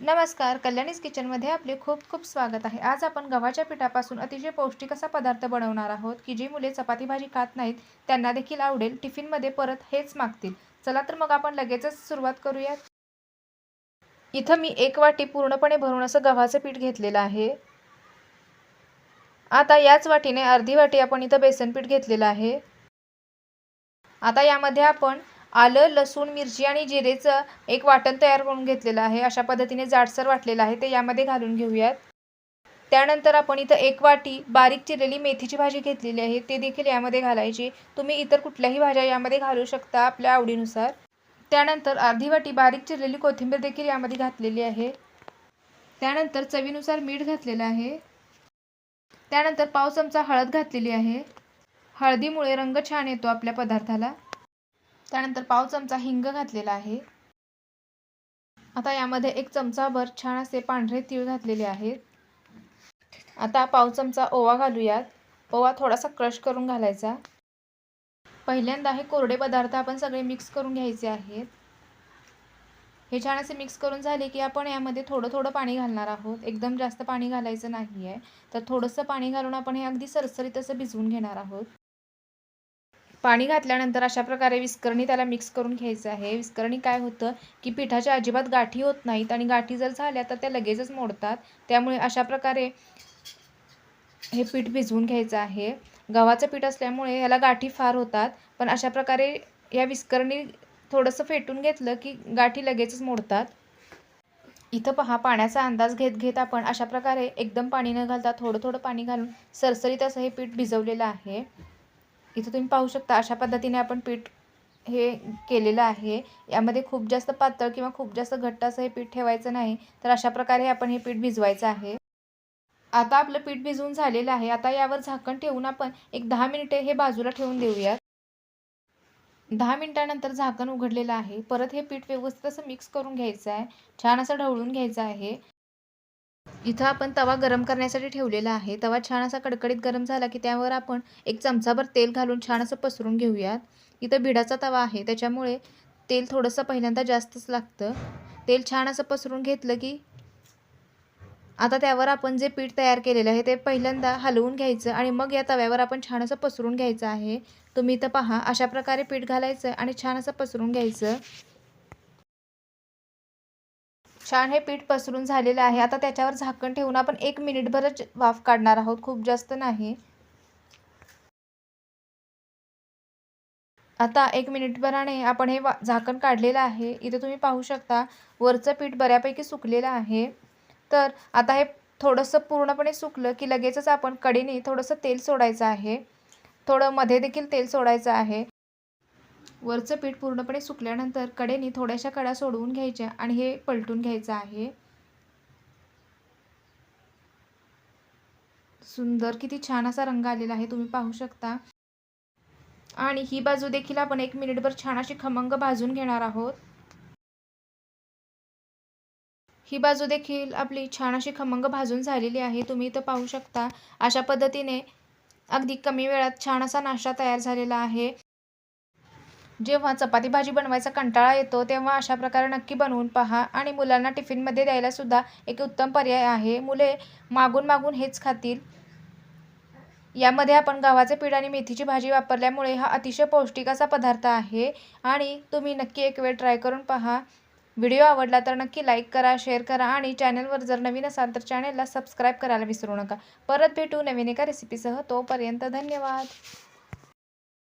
नमस्कार कल्याणीज किचनमध्ये आपले खूप खूप स्वागत आहे. आज आपण गव्हाच्या पिठापासून अतिशय पौष्टिक असा पदार्थ बनवणार आहोत की जी मुले चपाती भाजी खात नाहीत त्यांना देखील आवडेल टिफिनमध्ये परत हेच मागतील. चला तर मग आपण लगेचच सुरुवात करूयात. इथं मी एक वाटी पूर्णपणे भरून असं गव्हाचं पीठ घेतलेलं आहे. आता याच वाटीने अर्धी वाटी आपण इथं बेसन पीठ घेतलेलं आहे. आता यामध्ये आपण आलं लसूण मिरची आणि जिरेचं एक वाटण तयार करून घेतलेलं आहे. अशा पद्धतीने जाडसर वाटलेलं आहे. ते यामध्ये घालून घेऊयात. त्यानंतर आपण इथं एक वाटी बारीक चिरलेली मेथीची भाजी घेतलेली आहे. ते देखील यामध्ये घालायची. तुम्ही इतर कुठल्याही भाज्या यामध्ये घालू शकता आपल्या आवडीनुसार. त्यानंतर अर्धी वाटी बारीक चिरलेली कोथिंबीर देखील यामध्ये घातलेली आहे. त्यानंतर चवीनुसार मीठ घातलेलं आहे. त्यानंतर पाव चमचा हळद घातलेली आहे. हळदीमुळे रंग छान येतो आपल्या पदार्थाला. त्यानंतर पाव चमचा हिंग घातलेला आहे. आता यामध्ये एक चमचाभर छान असे पांढरे तीळ घातलेले आहेत. आता पाव चमचा ओवा घालूयात. ओवा थोडासा क्रश करून घालायचा. पहिल्यांदा हे कोरडे पदार्थ आपण सगळे मिक्स करून घ्यायचे आहेत. हे छान असे मिक्स करून झाले की आपण यामध्ये थोडं थोडं पाणी घालणार आहोत. एकदम जास्त पाणी घालायचं नाही आहे तर थोडंसं पाणी घालून आपण हे अगदी सरसरीत असं भिजवून घेणार आहोत. पाणी घातल्यानंतर अशा प्रकारे विस्करणी त्याला मिक्स करून घ्यायचं आहे. विस्करणी काय होतं की पिठाच्या अजिबात गाठी होत नाहीत आणि गाठी जर झाल्या तर त्या लगेचच मोडतात. त्यामुळे अशा प्रकारे हे पीठ भिजवून घ्यायचं आहे. गव्हाचं पीठ असल्यामुळे ह्याला गाठी फार होतात. पण अशा प्रकारे या विस्करणी थोडंसं फेटून घेतलं की गाठी लगेचच मोडतात. इथं पहा पाण्याचा अंदाज घेत घेत आपण अशा प्रकारे एकदम पाणी न घालता थोडं थोडं पाणी घालून सरसरीत असं हे पीठ भिजवलेलं आहे. इथं तुम्ही पाहू शकता अशा पद्धतीने आपण पीठ हे केलेलं आहे. यामध्ये खूप जास्त पातळ किंवा खूप जास्त घट्ट असं हे पीठ ठेवायचं नाही तर अशा प्रकारे आपण हे पीठ भिजवायचं आहे. आता आपलं पीठ भिजवून झालेलं आहे. आता यावर झाकण ठेवून आपण एक दहा मिनिटे हे बाजूला ठेवून देऊयात. दहा मिनिटानंतर झाकण उघडलेलं आहे. परत हे पीठ व्यवस्थित असं मिक्स करून घ्यायचं आहे. छान असं ढवळून घ्यायचं आहे. इथं आपण तवा गरम करण्यासाठी ठेवलेला आहे. तवा छान असा कडकडीत गरम झाला की त्यावर आपण एक चमचाभर तेल घालून छान असं पसरून घेऊयात. इथं भिडाचा तवा आहे. त्याच्यामुळे तेल थोडंसं पहिल्यांदा जास्तच लागतं. तेल छान असं पसरून घेतलं की आता त्यावर आपण जे पीठ तयार केलेलं आहे ते पहिल्यांदा हलवून घ्यायचं आणि मग या तव्यावर आपण छान असं पसरून घ्यायचं आहे. तुम्ही इथं पहा अशा प्रकारे पीठ घालायचं आणि छान असं पसरून घ्यायचं. छान हे पीठ पसरून झालेलं आहे. आता त्याच्यावर झाकण ठेवून आपण एक मिनिटभरच वाफ काढणार आहोत. खूप जास्त नाही. आता एक मिनिटभराने आपण हे वा झाकण काढलेलं आहे. इथे तुम्ही पाहू शकता वरचं पीठ बऱ्यापैकी सुकलेलं आहे. तर आता हे थोडंसं पूर्णपणे सुकलं की लगेचच आपण कडीने थोडंसं तेल सोडायचं आहे. थोडं मध्ये देखील तेल सोडायचं आहे. वरचं पीठ पूर्णपणे सुकल्यानंतर कडेने थोड्याशा कडा सोडवून घ्यायच्या आणि हे पलटून घ्यायचं आहे. सुंदर किती छान असा रंग आलेला आहे तुम्ही पाहू शकता. आणि ही बाजू देखील आपण एक मिनिटभर छान अशी खमंग भाजून घेणार आहोत. ही बाजू देखील आपली छान अशी खमंग भाजून झालेली आहे तुम्ही इथं पाहू शकता. अशा पद्धतीने अगदी कमी वेळात छान असा नाश्ता तयार झालेला आहे. जेव्हा चपाती भाजी बनवायचा कंटाळा येतो तेव्हा अशा प्रकारे नक्की बनवून पहा आणि मुलांना टिफिनमध्ये द्यायला सुद्धा एक उत्तम पर्याय आहे. मुले मागून मागून हेच खातील. यामध्ये आपण गव्हाचे पीठ आणि मेथीची भाजी वापरल्यामुळे हा अतिशय पौष्टिक असा पदार्थ आहे आणि तुम्ही नक्की एक वेळ ट्राय करून पहा. व्हिडिओ आवडला तर नक्की लाईक करा शेअर करा आणि चॅनलवर जर नवीन असाल तर चॅनलला सबस्क्राईब करायला विसरू नका. परत भेटू नवीन एका रेसिपीसह तोपर्यंत धन्यवाद.